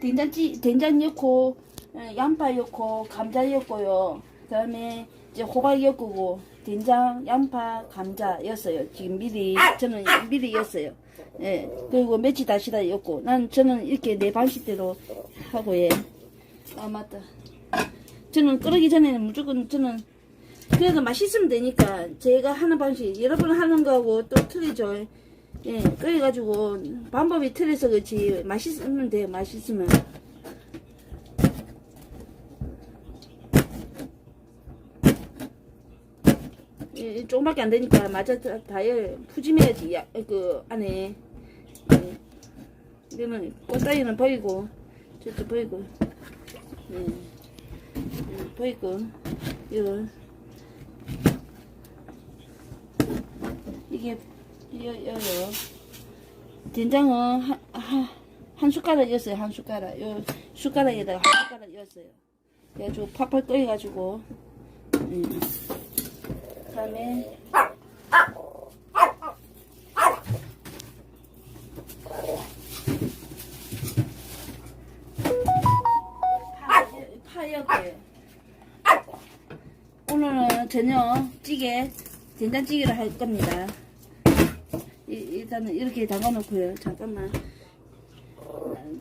된장찌 된장 넣고 어, 양파 넣고 감자 넣고요. 그다음에 이제 호박 엮고 된장, 양파, 감자 였어요. 지금 미리 저는 미리 였어요. 예. 그리고 멸치 다시다 였고 난 저는 이렇게 내 방식대로 하고 예. 아 맞다. 저는 끓이기 전에는 무조건 저는 그래도 맛있으면 되니까 제가 하는 방식 여러분 하는 거하고 또 틀리죠. 예, 그래가지고 방법이 틀려서 그렇지 맛있으면 돼요. 맛있으면. 예, 조금밖에 안 되니까 맞아 다- 다열 푸짐해야지 야, 그 안에 예. 이거는 꽃다리는 보이고 저쪽 보이고 예. 예, 보이고 이거 이게 여, 여요 된장은 한, 한, 한 숟가락 이었어요 한 숟가락 요 숟가락에다가 한 숟가락 이었어요 그래가지고 팍팍 끓여가지고 예. 그다음에 파, 파였고요. 오늘은 저녁 찌개 된장찌개를 할 겁니다. 이, 일단은 이렇게 담가놓고요. 잠깐만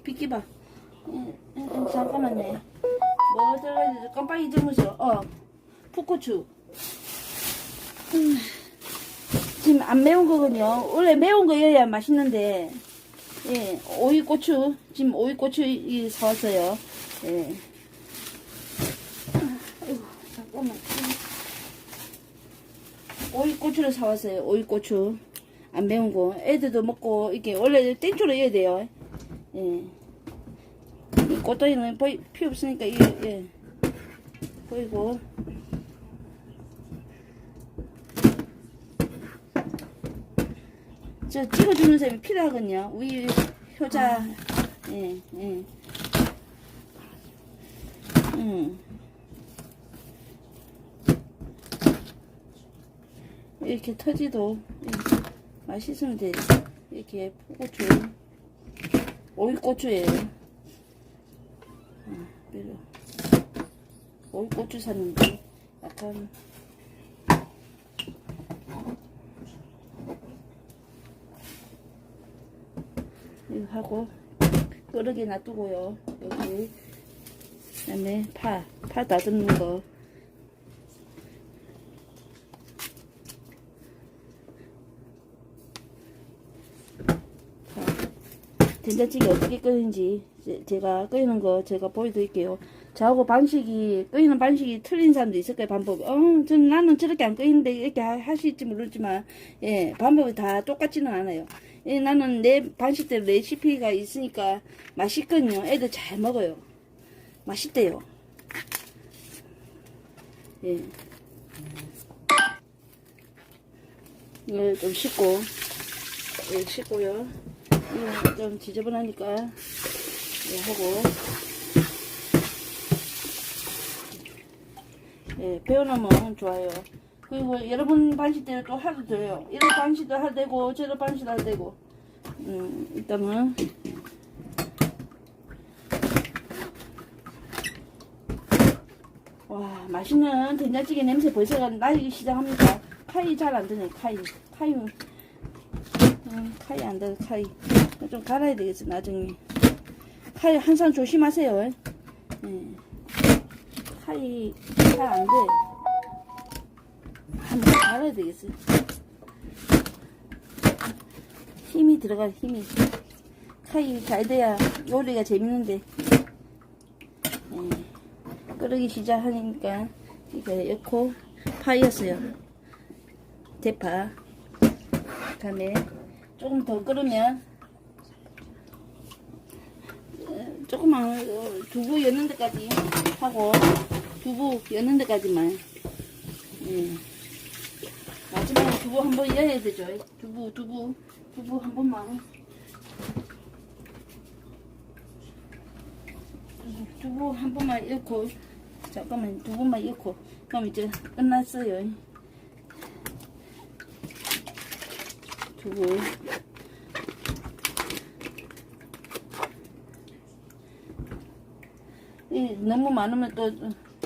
비키봐. 음, 음, 음, 잠깐만요. 뭐 들어가야 되지? 깜빡이 잊어먹었어. 어, 풋고추. 음, 지금 안 매운 거거든요. 원래 매운 거여야 맛있는데, 예, 오이고추. 지금 오이고추 이 사왔어요. 예. 아이고, 잠깐만. 오이고추를 사왔어요. 오이고추. 안 매운 거. 애들도 먹고, 이렇게, 원래 땡초로 해야 돼요. 예. 이 꽃다리는 보이, 필요 없으니까, 이게, 예. 보이고. 저 찍어주는 셈이 필요하거든요. 우유, 효자, 예, 예. 음. 이렇게 터지도 맛있으면 되지. 이렇게 포고추, 오이고추예요. 음, 그리고 오이고추 샀는데 약간 이거 하고 끓게 놔두고요. 여기 그 다음에 파, 파 다듬는 거. 된장찌개 어떻게 끓이는지 제- 제가 끓이는 거 제가 보여드릴게요. 저하고 방식이 끓이는 방식이 틀린 사람도 있을 거예요. 방법이. 어, 전 나는 저렇게 안 끓이는데 이렇게 하- 하실지 모르지만 예, 방법이 다 똑같지는 않아요. 예, 나는 내 방식대로 레시피가 있으니까 맛있거든요. 애들 잘 먹어요. 맛있대요. 예. 이걸 좀 씻고, 예, 씻고요. 이거 좀 지저분하니까, 예, 하고. 예, 배워놓으면 좋아요. 그리고 여러분 방식대로 또 하도 돼요. 이런 방식도 하도 되고, 저런 방식도 하도 되고. 음, 일단은. 와, 맛있는 된장찌개 냄새 벌써가 나기 시작합니다. 카이 잘안 드네, 카이. 카이, 음, 카이 안 돼, 카이. 좀 갈아야 되겠어, 나중에. 카이 항상 조심하세요. 예. 카이 잘 안 돼. 한번 갈아야 되겠어. 힘이 들어가, 힘이. 카이 잘 돼야 요리가 재밌는데. 예. 끓이기 시작하니까 이거 넣고 파였어요. 대파. 다음에 조금 더 끓으면 어, 조금만 어, 두부 여는 데까지 하고 두부 여는 데까지만. 예. 마지막에 두부 한 번 여야 되죠. 두부 두부 두부 한 번만. 두부 한 번만 넣고 잠깐만 두 번만 넣고. 그럼 이제 끝났어요. 두부 이 너무 많으면 또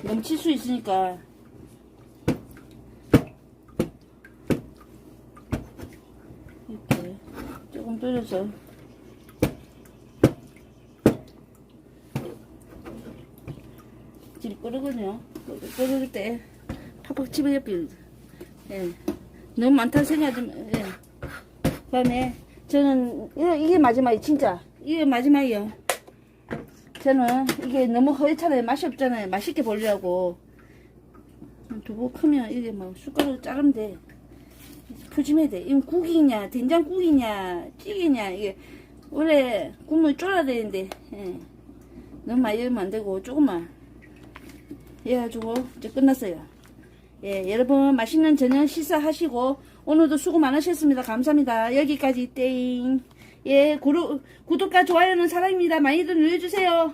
넘칠 수 있으니까 이렇게 조금 졸여서 지금 끓으거든요. 끓을 때 팍팍 집어 옆에 예. 너무 많다 생각하지 마. 예. 그 다음에 저는 이게, 마지막이 진짜 이게 마지막이요. 저는 이게 너무 허옇잖아요. 맛이 없잖아요. 맛있게 보려고 두부 크면 이게 막 숟가락으로 자르면 돼. 푸짐해야 돼. 이건 국이냐, 된장국이냐, 찌개냐 이게 원래 국물 쫄아야 되는데 예. 너무 많이 넣으면 안 되고 조금만 해가지고 이제 끝났어요. 예, 여러분 맛있는 저녁 식사하시고 오늘도 수고 많으셨습니다. 감사합니다. 여기까지 땡. 예, 구독, 구독과 좋아요는 사랑입니다. 많이들 눌러주세요.